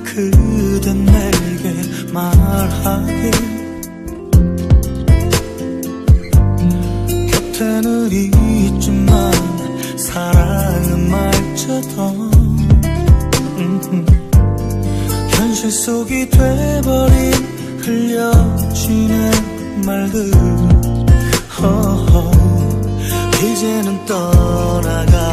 그댄 내게 말하길 곁에는 있지만 사랑은 말처럼 음, 현실 속이 돼버린 흘려지는 말들. 이제는 떠나가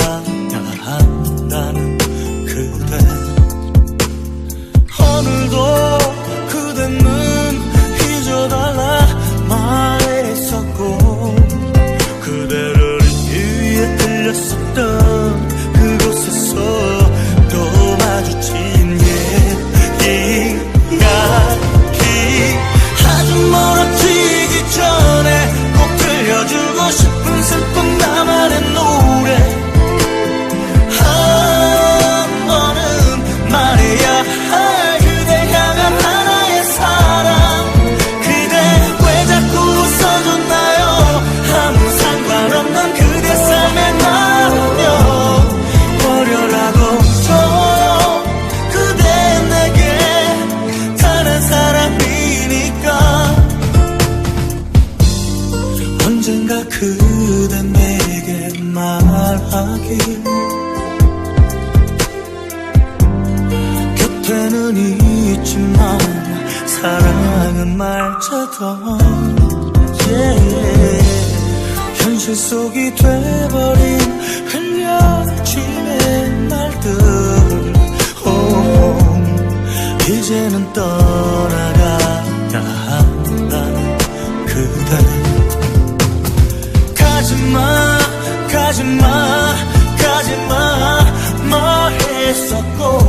언젠가 그대 내게 말하길. 곁에는 있지만 사랑은 말자던 yeah. 현실 속이 돼버린 흘려지는 날들. oh, 이제는 떠나가야 한다 그대. socorro.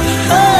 Oh.